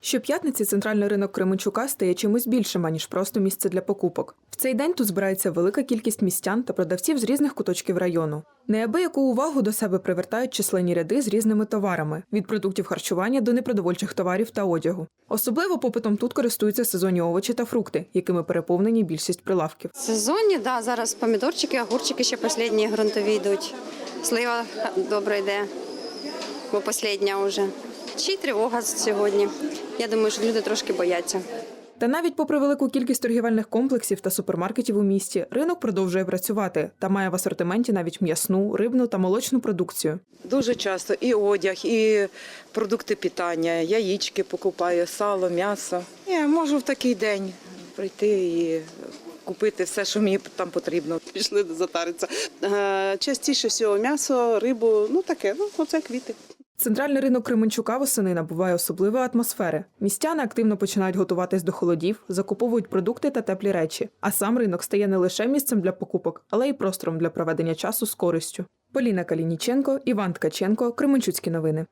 Щоп'ятниці центральний ринок Кременчука стає чимось більшим, аніж просто місце для покупок. В цей день тут збирається велика кількість містян та продавців з різних куточків району. Неабияку увагу до себе привертають численні ряди з різними товарами від продуктів харчування до непродовольчих товарів та одягу. Особливо попитом тут користуються сезонні овочі та фрукти, якими переповнені більшість прилавків. Сезонні, да, зараз помідорчики, огурчики ще останні ґрунтові йдуть. Слива добре йде, бо остання вже. Чи й тривога сьогодні. Я думаю, що люди трошки бояться. Та навіть попри велику кількість торгівельних комплексів та супермаркетів у місті, ринок продовжує працювати та має в асортименті навіть м'ясну, рибну та молочну продукцію. Дуже часто і одяг, і продукти питання, яєчки покупаю, сало, м'ясо. Я можу в такий день прийти і купити все, що мені там потрібно. пішли затаритися. Е, Частіше всього м'ясо, рибу, ну таке, ну оце квіти. Центральний ринок Кременчука восени набуває особливої атмосфери. Містяни активно починають готуватись до холодів, закуповують продукти та теплі речі. А сам ринок стає не лише місцем для покупок, але й простором для проведення часу з користю. Поліна Калініченко, Іван Ткаченко, Кременчуцькі новини.